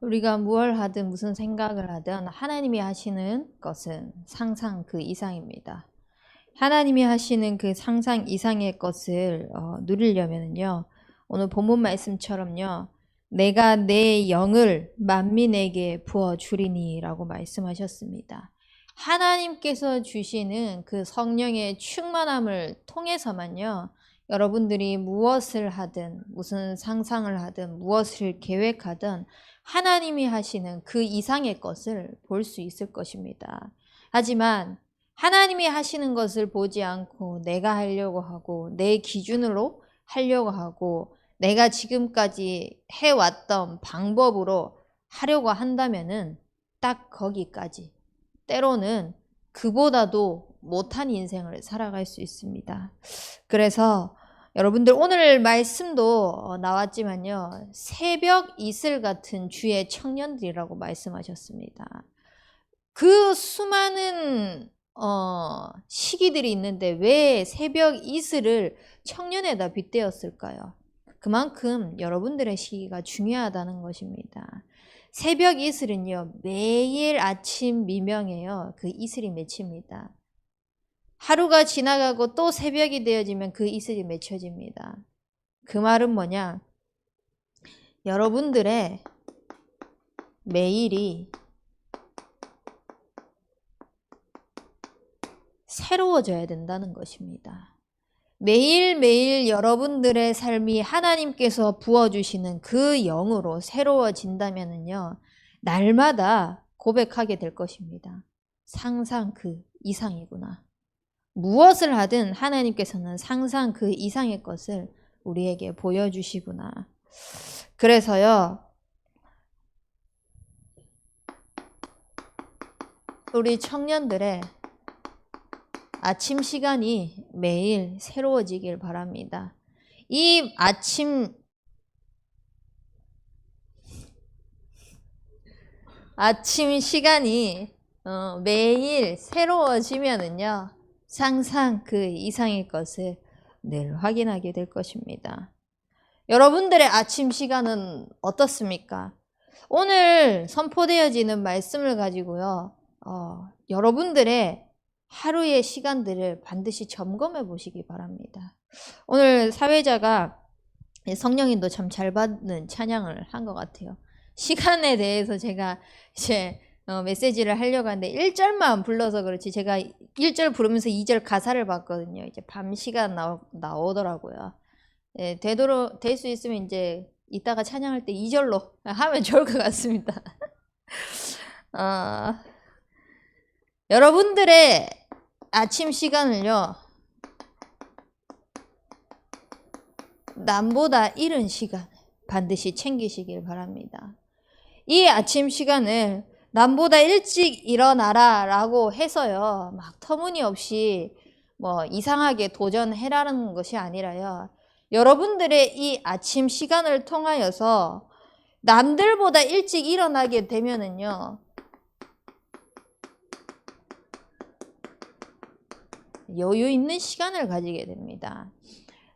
우리가 무얼 하든 무슨 생각을 하든 하나님이 하시는 것은 상상 그 이상입니다. 하나님이 하시는 그 상상 이상의 것을 어, 누리려면요. 오늘 본문 말씀처럼요. 내가 내 영을 만민에게 부어 주리니라고 말씀하셨습니다. 하나님께서 주시는 그 성령의 충만함을 통해서만요. 여러분들이 무엇을 하든 무슨 상상을 하든 무엇을 계획하든 하나님이 하시는 그 이상의 것을 볼 수 있을 것입니다. 하지만 하나님이 하시는 것을 보지 않고 내가 하려고 하고 내 기준으로 하려고 하고 내가 지금까지 해왔던 방법으로 하려고 한다면은 딱 거기까지 때로는 그보다도 못한 인생을 살아갈 수 있습니다. 그래서 여러분들 오늘 말씀도 어, 나왔지만요. 새벽 이슬 같은 주의 청년들이라고 말씀하셨습니다. 그 수많은 어, 시기들이 있는데 왜 새벽 이슬을 청년에다 빗대었을까요? 그만큼 여러분들의 시기가 중요하다는 것입니다. 새벽 이슬은요, 매일 아침 미명에요, 그 이슬이 맺힙니다. 하루가 지나가고 또 새벽이 되어지면 그 이슬이 맺혀집니다. 그 말은 뭐냐? 여러분들의 매일이 새로워져야 된다는 것입니다. 매일매일 여러분들의 삶이 하나님께서 부어주시는 그 영으로 새로워진다면요. 날마다 고백하게 될 것입니다. 상상 그 이상이구나. 무엇을 하든 하나님께서는 상상 그 이상의 것을 우리에게 보여주시구나. 그래서요, 우리 청년들의 아침 시간이 매일 새로워지길 바랍니다. 이 아침 아침 시간이 어, 매일 새로워지면은요 상상 그 이상의 것을 늘 확인하게 될 것입니다. 여러분들의 아침 시간은 어떻습니까? 오늘 선포되어지는 말씀을 가지고요 어, 여러분들의 하루의 시간들을 반드시 점검해 보시기 바랍니다. 오늘 사회자가 성령님도 참 잘 받는 찬양을 한 것 같아요. 시간에 대해서 제가 이제 어, 메시지를 하려고 하는데 1절만 불러서 그렇지 제가 1절 부르면서 2절 가사를 봤거든요. 이제 밤 시간 나오, 나오더라고요. 예, 되도록 될 수 있으면 이제 이따가 찬양할 때 2절로 하면 좋을 것 같습니다. 어, 여러분들의 아침 시간을요, 남보다 이른 시간 반드시 챙기시길 바랍니다. 이 아침 시간을 남보다 일찍 일어나라 라고 해서요, 막 터무니없이 뭐 이상하게 도전해라는 것이 아니라요, 여러분들의 이 아침 시간을 통하여서 남들보다 일찍 일어나게 되면은요, 여유 있는 시간을 가지게 됩니다.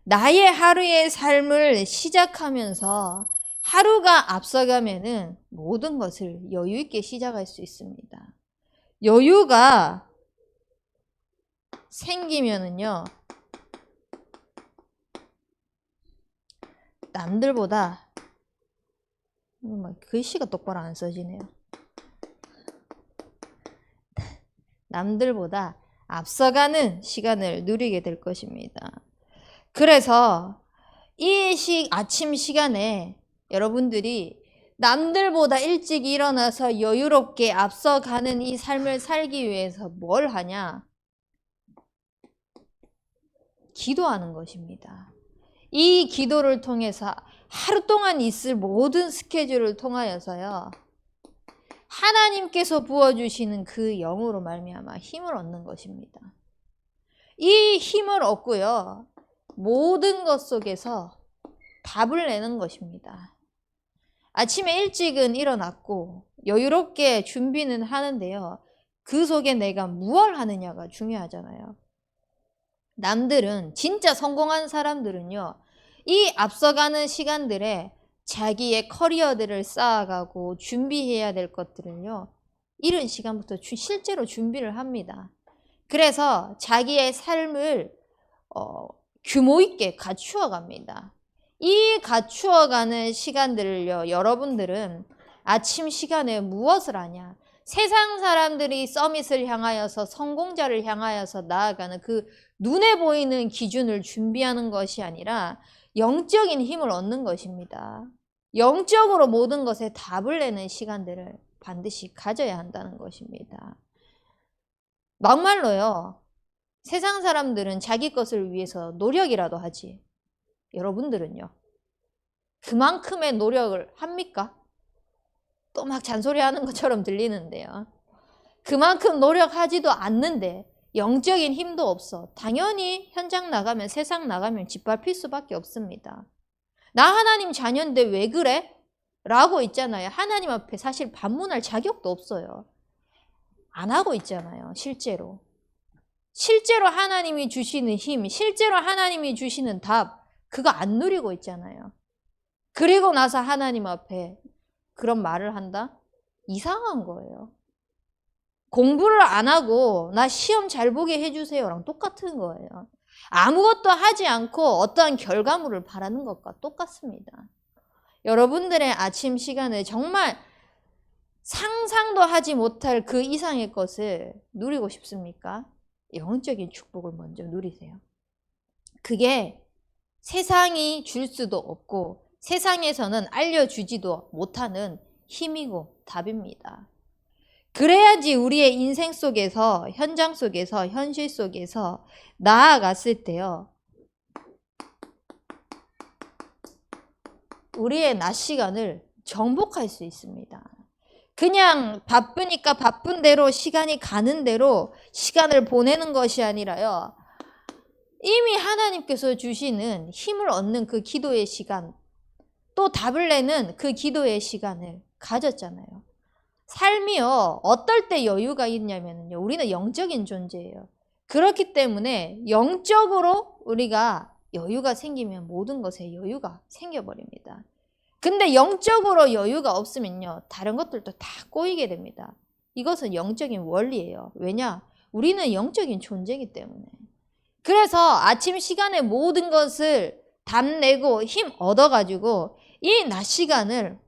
나의 하루의 삶을 시작하면서 하루가 앞서가면은 모든 것을 여유 있게 시작할 수 있습니다. 여유가 생기면은요, 남들보다 뭐 글씨가 똑바로 안 써지네요. 남들보다 앞서가는 시간을 누리게 될 것입니다. 그래서 이 시, 아침 시간에 여러분들이 남들보다 일찍 일어나서 여유롭게 앞서가는 이 삶을 살기 위해서 뭘 하냐? 기도하는 것입니다. 이 기도를 통해서 하루 동안 있을 모든 스케줄을 통하여서요. 하나님께서 부어주시는 그 영으로 말미암아 힘을 얻는 것입니다. 이 힘을 얻고요. 모든 것 속에서 답을 내는 것입니다. 아침에 일찍은 일어났고 여유롭게 준비는 하는데요. 그 속에 내가 무얼 하느냐가 중요하잖아요. 남들은 진짜 성공한 사람들은요. 이 앞서가는 시간들에 자기의 커리어들을 쌓아가고 준비해야 될 것들을요. 이른 시간부터 주- 실제로 준비를 합니다. 그래서 자기의 삶을 어, 규모 있게 갖추어 갑니다. 이 갖추어가는 시간들을요, 여러분들은 아침 시간에 무엇을 하냐? 세상 사람들이 서밋을 향하여서 성공자를 향하여서 나아가는 그 눈에 보이는 기준을 준비하는 것이 아니라 영적인 힘을 얻는 것입니다. 영적으로 모든 것에 답을 내는 시간들을 반드시 가져야 한다는 것입니다. 막말로요. 세상 사람들은 자기 것을 위해서 노력이라도 하지. 여러분들은요. 그만큼의 노력을 합니까? 또 막 잔소리하는 것처럼 들리는데요. 그만큼 노력하지도 않는데 영적인 힘도 없어. 당연히 현장 나가면 세상 나가면 짓밟힐 수밖에 없습니다. 나 하나님 자녀인데 왜 그래? 라고 있잖아요. 하나님 앞에 사실 반문할 자격도 없어요. 안 하고 있잖아요. 실제로. 실제로 하나님이 주시는 힘, 실제로 하나님이 주시는 답, 그거 안 누리고 있잖아요. 그리고 나서 하나님 앞에 그런 말을 한다? 이상한 거예요. 공부를 안 하고 나 시험 잘 보게 해주세요랑 똑같은 거예요. 아무것도 하지 않고 어떠한 결과물을 바라는 것과 똑같습니다. 여러분들의 아침 시간에 정말 상상도 하지 못할 그 이상의 것을 누리고 싶습니까? 영적인 축복을 먼저 누리세요. 그게 세상이 줄 수도 없고 세상에서는 알려주지도 못하는 힘이고 답입니다. 그래야지 우리의 인생 속에서, 현장 속에서, 현실 속에서 나아갔을 때요. 우리의 낮 시간을 정복할 수 있습니다. 그냥 바쁘니까 바쁜 대로 시간이 가는 대로 시간을 보내는 것이 아니라요. 이미 하나님께서 주시는 힘을 얻는 그 기도의 시간, 또 답을 내는 그 기도의 시간을 가졌잖아요. 삶이요, 어떨 때 여유가 있냐면요. 우리는 영적인 존재예요. 그렇기 때문에 영적으로 우리가 여유가 생기면 모든 것에 여유가 생겨버립니다. 근데 영적으로 여유가 없으면요. 다른 것들도 다 꼬이게 됩니다. 이것은 영적인 원리예요. 왜냐? 우리는 영적인 존재이기 때문에. 그래서 아침 시간에 모든 것을 답내고 힘 얻어가지고 이 낮 시간을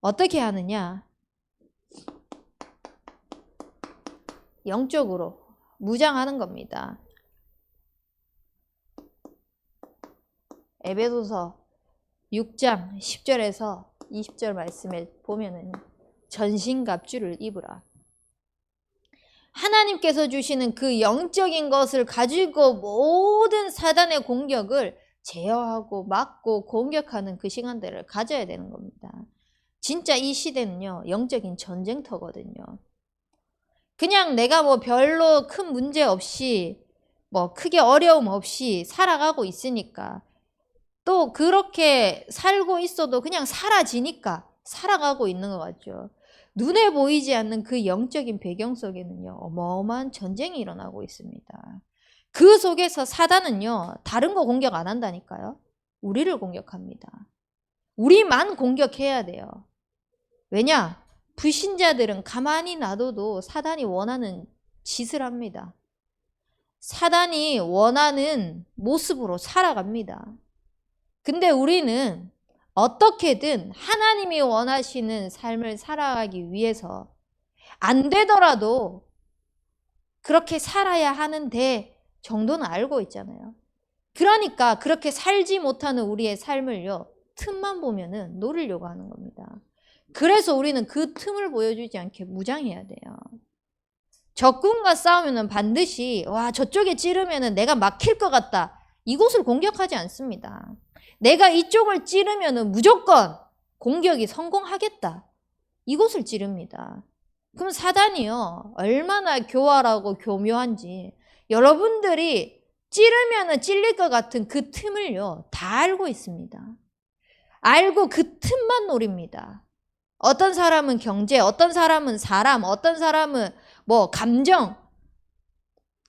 어떻게 하느냐? 영적으로 무장하는 겁니다. 에베소서 6장 10절에서 20절 말씀에 보면은 전신갑주를 입으라. 하나님께서 주시는 그 영적인 것을 가지고 모든 사단의 공격을 제어하고 막고 공격하는 그 시간들을 가져야 되는 겁니다. 진짜 이 시대는요, 영적인 전쟁터거든요. 그냥 내가 뭐 별로 큰 문제 없이, 뭐 크게 어려움 없이 살아가고 있으니까, 또 그렇게 살고 있어도 그냥 사라지니까 살아가고 있는 것 같죠. 눈에 보이지 않는 그 영적인 배경 속에는요, 어마어마한 전쟁이 일어나고 있습니다. 그 속에서 사단은요, 다른 거 공격 안 한다니까요. 우리를 공격합니다. 우리만 공격해야 돼요. 왜냐? 불신자들은 가만히 놔둬도 사단이 원하는 짓을 합니다. 사단이 원하는 모습으로 살아갑니다. 근데 우리는 어떻게든 하나님이 원하시는 삶을 살아가기 위해서 안 되더라도 그렇게 살아야 하는데 정도는 알고 있잖아요. 그러니까 그렇게 살지 못하는 우리의 삶을요, 틈만 보면은 노리려고 하는 겁니다. 그래서 우리는 그 틈을 보여주지 않게 무장해야 돼요. 적군과 싸우면은 반드시, 와, 저쪽에 찌르면은 내가 막힐 것 같다. 이곳을 공격하지 않습니다. 내가 이쪽을 찌르면은 무조건 공격이 성공하겠다. 이곳을 찌릅니다. 그럼 사단이요, 얼마나 교활하고 교묘한지 여러분들이 찌르면은 찔릴 것 같은 그 틈을요, 다 알고 있습니다. 알고 그 틈만 노립니다. 어떤 사람은 경제, 어떤 사람은 사람, 어떤 사람은 뭐 감정,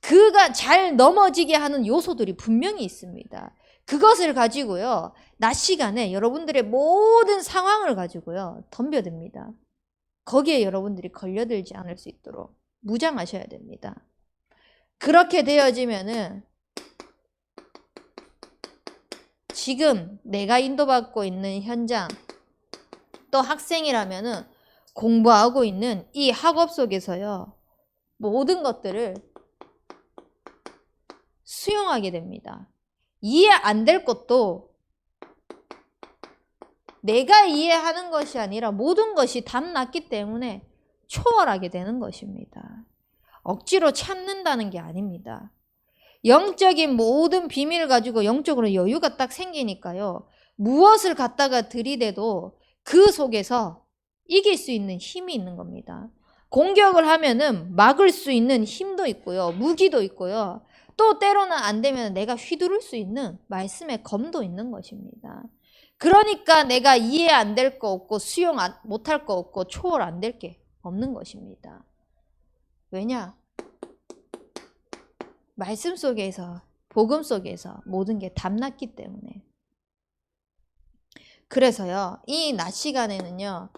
그가 잘 넘어지게 하는 요소들이 분명히 있습니다. 그것을 가지고요. 낮 시간에 여러분들의 모든 상황을 가지고요. 덤벼듭니다. 거기에 여러분들이 걸려들지 않을 수 있도록 무장하셔야 됩니다. 그렇게 되어지면은 지금 내가 인도받고 있는 현장 또 학생이라면은 공부하고 있는 이 학업 속에서요. 모든 것들을 수용하게 됩니다. 이해 안 될 것도 내가 이해하는 것이 아니라 모든 것이 답났기 때문에 초월하게 되는 것입니다. 억지로 참는다는 게 아닙니다. 영적인 모든 비밀을 가지고 영적으로 여유가 딱 생기니까요. 무엇을 갖다가 들이대도 그 속에서 이길 수 있는 힘이 있는 겁니다. 공격을 하면은 막을 수 있는 힘도 있고요. 무기도 있고요. 또 때로는 안 되면 내가 휘두를 수 있는 말씀의 검도 있는 것입니다. 그러니까 내가 이해 안 될 거 없고 수용 못 할 거 없고 초월 안 될 게 없는 것입니다. 왜냐? 말씀 속에서 복음 속에서 모든 게 담났기 때문에. 그래서 요. 이 낮 시간에는요.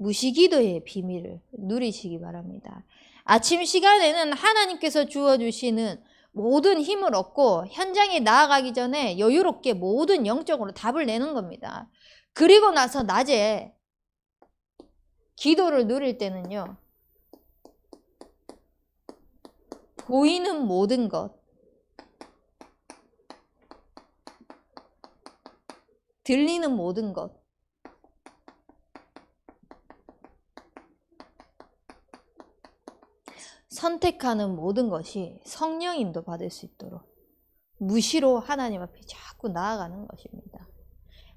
무시기도의 비밀을 누리시기 바랍니다. 아침 시간에는 하나님께서 주어주시는 모든 힘을 얻고 현장에 나아가기 전에 여유롭게 모든 영적으로 답을 내는 겁니다. 그리고 나서 낮에 기도를 누릴 때는요. 보이는 모든 것, 들리는 모든 것, 선택하는 모든 것이 성령인도 받을 수 있도록 무시로 하나님 앞에 자꾸 나아가는 것입니다.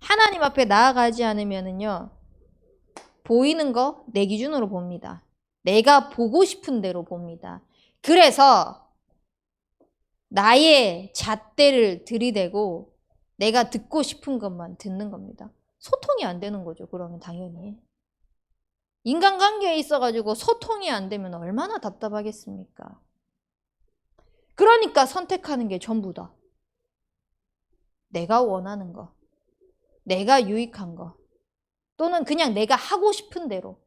하나님 앞에 나아가지 않으면은요, 보이는 거 내 기준으로 봅니다. 내가 보고 싶은 대로 봅니다. 그래서 나의 잣대를 들이대고 내가 듣고 싶은 것만 듣는 겁니다. 소통이 안 되는 거죠. 그러면 당연히. 인간관계에 있어가지고 소통이 안 되면 얼마나 답답하겠습니까? 그러니까 선택하는 게 전부다. 내가 원하는 거, 내가 유익한 거, 또는 그냥 내가 하고 싶은 대로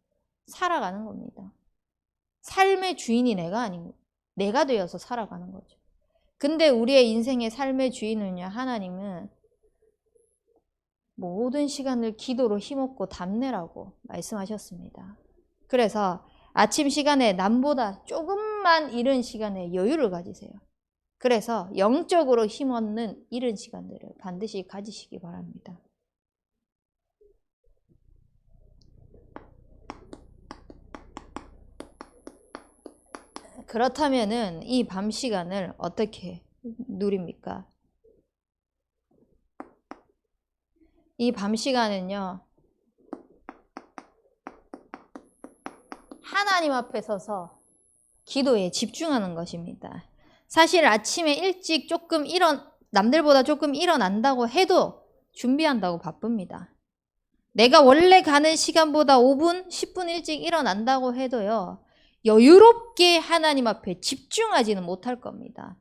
살아가는 겁니다. 삶의 주인이 내가 아닌 내가 되어서 살아가는 거죠. 근데 우리의 인생의 삶의 주인은요, 하나님은 모든 시간을 기도로 힘없고 담내라고 말씀하셨습니다. 그래서 아침 시간에 남보다 조금만 이른 시간에 여유를 가지세요. 그래서 영적으로 힘없는 이른 시간들을 반드시 가지시기 바랍니다. 그렇다면은 이 밤 시간을 어떻게 누립니까? 이 밤 시간은요, 하나님 앞에 서서 기도에 집중하는 것입니다. 사실 아침에 일찍 조금 일어, 남들보다 조금 일어난다고 해도 준비한다고 바쁩니다. 내가 원래 가는 시간보다 5분, 10분 일찍 일어난다고 해도요, 여유롭게 하나님 앞에 집중하지는 못할 겁니다.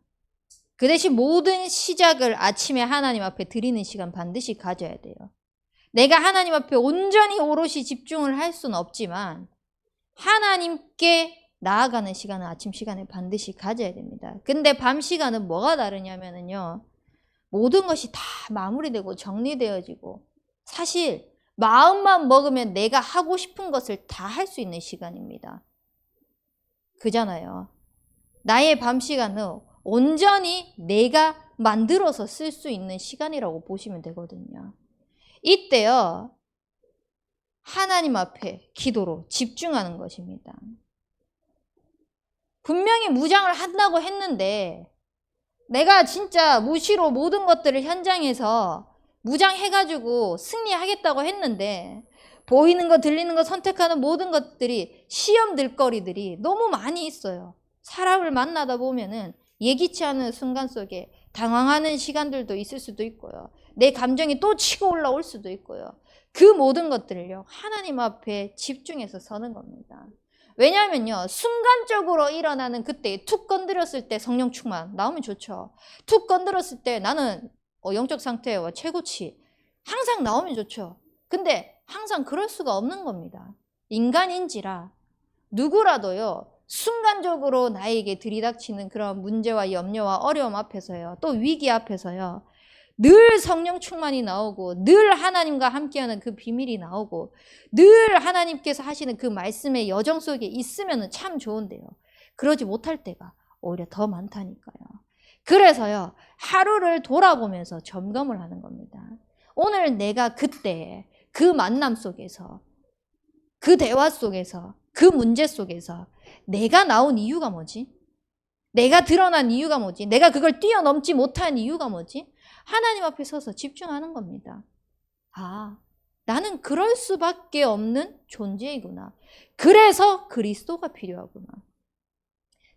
그 대신 모든 시작을 아침에 하나님 앞에 드리는 시간 반드시 가져야 돼요. 내가 하나님 앞에 온전히 오롯이 집중을 할 수는 없지만 하나님께 나아가는 시간은 아침 시간에 반드시 가져야 됩니다. 근데 밤 시간은 뭐가 다르냐면요. 모든 것이 다 마무리되고 정리되어지고 사실 마음만 먹으면 내가 하고 싶은 것을 다 할 수 있는 시간입니다. 그잖아요. 나의 밤 시간은 온전히 내가 만들어서 쓸 수 있는 시간이라고 보시면 되거든요. 이때요, 하나님 앞에 기도로 집중하는 것입니다. 분명히 무장을 한다고 했는데, 내가 진짜 무시로 모든 것들을 현장에서 무장해가지고 승리하겠다고 했는데, 보이는 거, 들리는 거 선택하는 모든 것들이 시험 들거리들이 너무 많이 있어요. 사람을 만나다 보면은 예기치 않은 순간 속에 당황하는 시간들도 있을 수도 있고요. 내 감정이 또 치고 올라올 수도 있고요. 그 모든 것들을요, 하나님 앞에 집중해서 서는 겁니다. 왜냐하면요, 순간적으로 일어나는 그때 툭 건드렸을 때 성령 충만 나오면 좋죠. 툭 건드렸을 때 나는 어, 영적 상태와 최고치 항상 나오면 좋죠. 근데 항상 그럴 수가 없는 겁니다. 인간인지라 누구라도요, 순간적으로 나에게 들이닥치는 그런 문제와 염려와 어려움 앞에서요, 또 위기 앞에서요, 늘 성령 충만이 나오고, 늘 하나님과 함께하는 그 비밀이 나오고, 늘 하나님께서 하시는 그 말씀의 여정 속에 있으면 참 좋은데요. 그러지 못할 때가 오히려 더 많다니까요. 그래서요, 하루를 돌아보면서 점검을 하는 겁니다. 오늘 내가 그때 그 만남 속에서, 그 대화 속에서, 그 문제 속에서 내가 나온 이유가 뭐지? 내가 드러난 이유가 뭐지? 내가 그걸 뛰어넘지 못한 이유가 뭐지? 하나님 앞에 서서 집중하는 겁니다. 아, 나는 그럴 수밖에 없는 존재이구나. 그래서 그리스도가 필요하구나.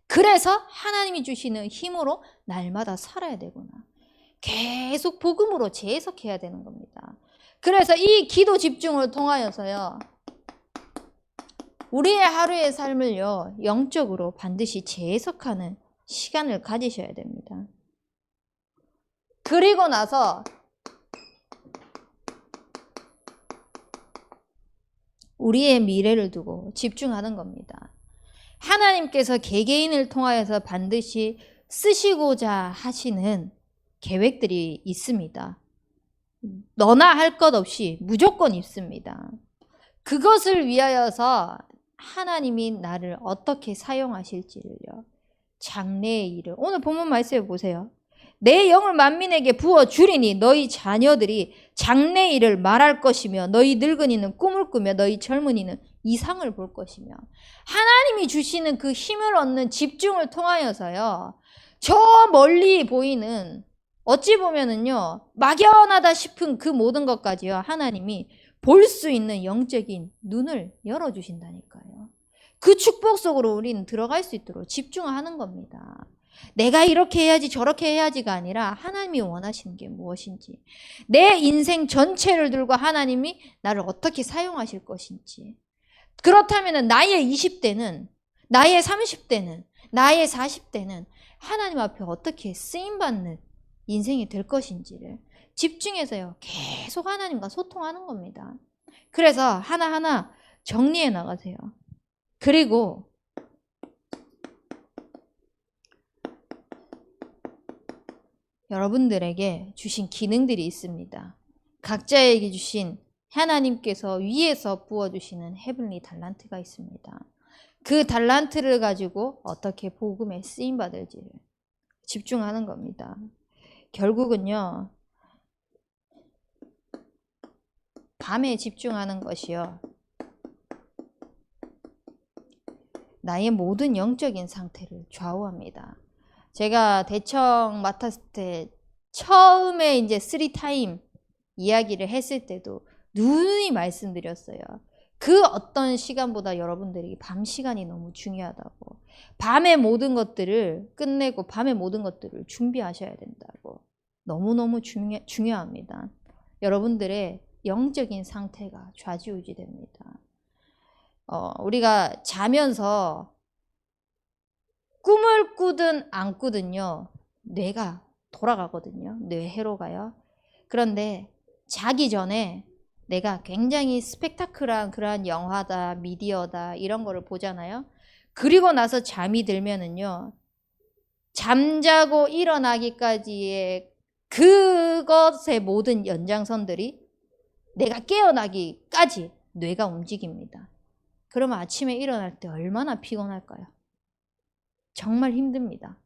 그래서 하나님이 주시는 힘으로 날마다 살아야 되구나. 계속 복음으로 재해석해야 되는 겁니다. 그래서 이 기도 집중을 통하여서요. 우리의 하루의 삶을요. 영적으로 반드시 재해석하는 시간을 가지셔야 됩니다. 그리고 나서 우리의 미래를 두고 집중하는 겁니다. 하나님께서 개개인을 통하여서 반드시 쓰시고자 하시는 계획들이 있습니다. 너나 할 것 없이 무조건 있습니다. 그것을 위하여서 하나님이 나를 어떻게 사용하실지를요. 장래의 일을 오늘 본문 말씀해 보세요. 내 영을 만민에게 부어 주리니 너희 자녀들이 장래 일을 말할 것이며 너희 늙은이는 꿈을 꾸며 너희 젊은이는 이상을 볼 것이며 하나님이 주시는 그 힘을 얻는 집중을 통하여서요. 저 멀리 보이는 어찌 보면은요. 막연하다 싶은 그 모든 것까지요. 하나님이 볼 수 있는 영적인 눈을 열어 주신다니까요. 그 축복 속으로 우리는 들어갈 수 있도록 집중하는 겁니다. 내가 이렇게 해야지 저렇게 해야지가 아니라 하나님이 원하시는 게 무엇인지 내 인생 전체를 들고 하나님이 나를 어떻게 사용하실 것인지 그렇다면 나의 20대는 나의 30대는 나의 40대는 하나님 앞에 어떻게 쓰임받는 인생이 될 것인지를 집중해서요 계속 하나님과 소통하는 겁니다 그래서 하나하나 정리해 나가세요 그리고 여러분들에게 주신 기능들이 있습니다. 각자에게 주신 하나님께서 위에서 부어주시는 헤블리 달란트가 있습니다. 그 달란트를 가지고 어떻게 복음에 쓰임받을지를 집중하는 겁니다. 결국은요, 밤에 집중하는 것이요. 나의 모든 영적인 상태를 좌우합니다. 제가 대청 맡았을 때 처음에 이제 쓰리 타임 이야기를 했을 때도 누누이 말씀드렸어요. 그 어떤 시간보다 여러분들이 밤 시간이 너무 중요하다고. 밤에 모든 것들을 끝내고 밤에 모든 것들을 준비하셔야 된다고. 너무너무 중요, 중요합니다. 여러분들의 영적인 상태가 좌지우지됩니다. 어, 우리가 자면서 꿈을 꾸든 안 꾸든요. 뇌가 돌아가거든요. 뇌해로 가요. 그런데 자기 전에 내가 굉장히 스펙타클한 그러한 영화다, 미디어다 이런 거를 보잖아요. 그리고 나서 잠이 들면은요. 잠자고 일어나기까지의 그것의 모든 연장선들이 내가 깨어나기까지 뇌가 움직입니다. 그러면 아침에 일어날 때 얼마나 피곤할까요? 정말 힘듭니다.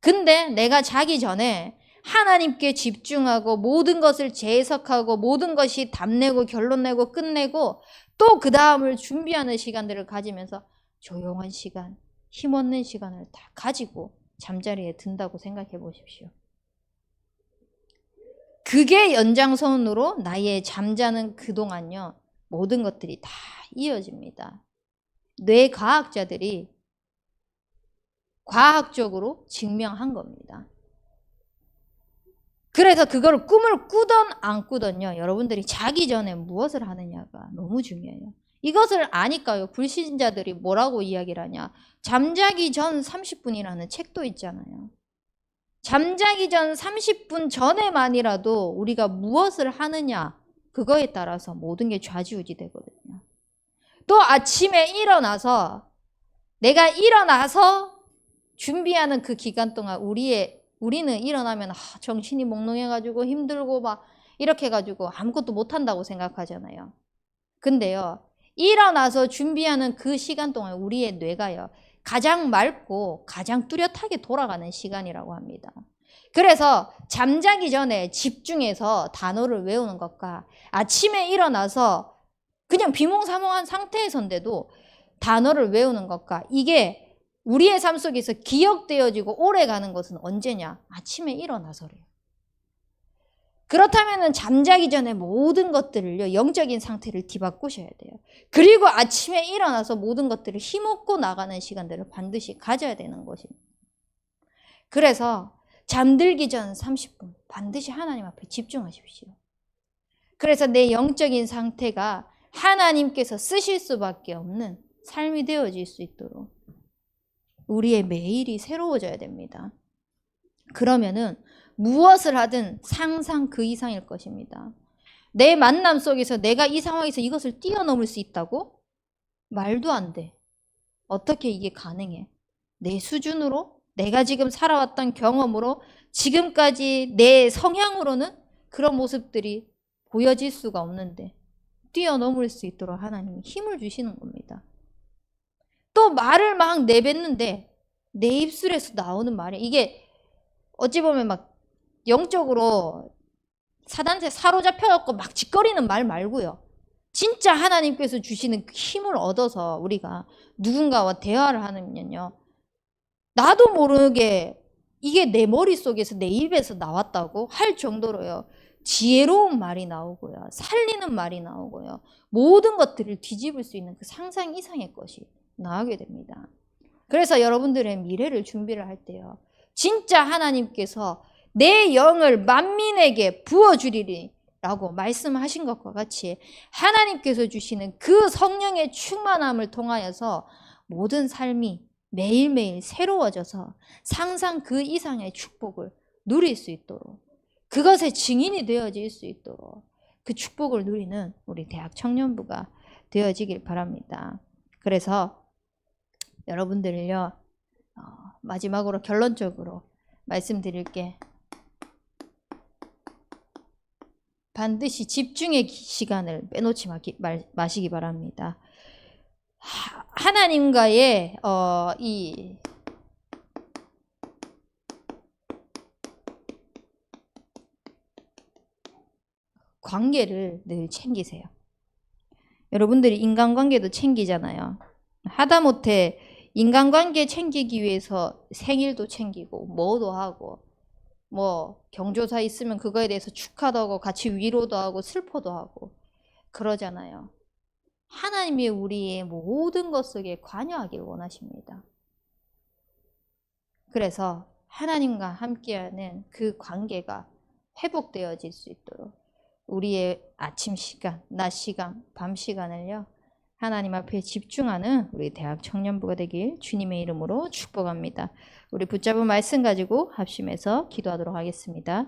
근데 내가 자기 전에 하나님께 집중하고 모든 것을 재해석하고 모든 것이 답내고 결론 내고 끝내고 또 그 다음을 준비하는 시간들을 가지면서 조용한 시간, 힘없는 시간을 다 가지고 잠자리에 든다고 생각해 보십시오. 그게 연장선으로 나의 잠자는 그동안요, 모든 것들이 다 이어집니다. 뇌 과학자들이 과학적으로 증명한 겁니다. 그래서 그걸 꿈을 꾸던 안 꾸던요. 여러분들이 자기 전에 무엇을 하느냐가 너무 중요해요. 이것을 아니까요. 불신자들이 뭐라고 이야기를 하냐. 잠자기 전 30분이라는 책도 있잖아요. 잠자기 전 30분 전에만이라도 우리가 무엇을 하느냐. 그거에 따라서 모든 게 좌지우지 되거든요. 또 아침에 일어나서 내가 일어나서 준비하는 그 기간 동안 우리의 우리는 일어나면 아, 정신이 몽롱해가지고 힘들고 막 이렇게 해가지고 아무것도 못한다고 생각하잖아요. 근데요, 일어나서 준비하는 그 시간 동안 우리의 뇌가요, 가장 맑고 가장 뚜렷하게 돌아가는 시간이라고 합니다. 그래서 잠자기 전에 집중해서 단어를 외우는 것과 아침에 일어나서 그냥 비몽사몽한 상태에서인데도 단어를 외우는 것과 이게 우리의 삶 속에서 기억되어지고 오래 가는 것은 언제냐? 아침에 일어나서래요. 그렇다면 잠자기 전에 모든 것들을요, 영적인 상태를 뒤바꾸셔야 돼요. 그리고 아침에 일어나서 모든 것들을 힘없고 나가는 시간들을 반드시 가져야 되는 것입니다. 그래서 잠들기 전 30분 반드시 하나님 앞에 집중하십시오. 그래서 내 영적인 상태가 하나님께서 쓰실 수밖에 없는 삶이 되어질 수 있도록 우리의 매일이 새로워져야 됩니다. 그러면은 무엇을 하든 상상 그 이상일 것입니다. 내 만남 속에서 내가 이 상황에서 이것을 뛰어넘을 수 있다고? 말도 안 돼. 어떻게 이게 가능해? 내 수준으로? 내가 지금 살아왔던 경험으로 지금까지 내 성향으로는 그런 모습들이 보여질 수가 없는데 뛰어넘을 수 있도록 하나님이 힘을 주시는 겁니다. 또 말을 막 내뱉는데 내 입술에서 나오는 말이 이게 어찌 보면 막 영적으로 사단세 사로잡혀갖고 막 짓거리는 말 말고요. 진짜 하나님께서 주시는 그 힘을 얻어서 우리가 누군가와 대화를 하면요. 나도 모르게 이게 내 머릿속에서 내 입에서 나왔다고 할 정도로요. 지혜로운 말이 나오고요. 살리는 말이 나오고요. 모든 것들을 뒤집을 수 있는 그 상상 이상의 것이 나오게 됩니다. 그래서 여러분들의 미래를 준비를 할 때요. 진짜 하나님께서 내 영을 만민에게 부어주리리 라고 말씀하신 것과 같이 하나님께서 주시는 그 성령의 충만함을 통하여서 모든 삶이 매일매일 새로워져서 상상 그 이상의 축복을 누릴 수 있도록 그것의 증인이 되어질 수 있도록 그 축복을 누리는 우리 대학 청년부가 되어지길 바랍니다. 그래서 여러분들을요, 어, 마지막으로 결론적으로 말씀드릴 게. 반드시 집중의 시간을 빼놓지 마시기 바랍니다. 하나님과의 어, 이 관계를 늘 챙기세요. 여러분들이 인간관계도 챙기잖아요. 하다못해 인간관계 챙기기 위해서 생일도 챙기고 뭐도 하고 뭐 경조사 있으면 그거에 대해서 축하도 하고 같이 위로도 하고 슬퍼도 하고 그러잖아요. 하나님이 우리의 모든 것 속에 관여하길 원하십니다. 그래서 하나님과 함께하는 그 관계가 회복되어질 수 있도록 우리의 아침 시간, 낮 시간, 밤 시간을요. 하나님 앞에 집중하는 우리 대학 청년부가 되길 주님의 이름으로 축복합니다. 우리 붙잡은 말씀 가지고 합심해서 기도하도록 하겠습니다.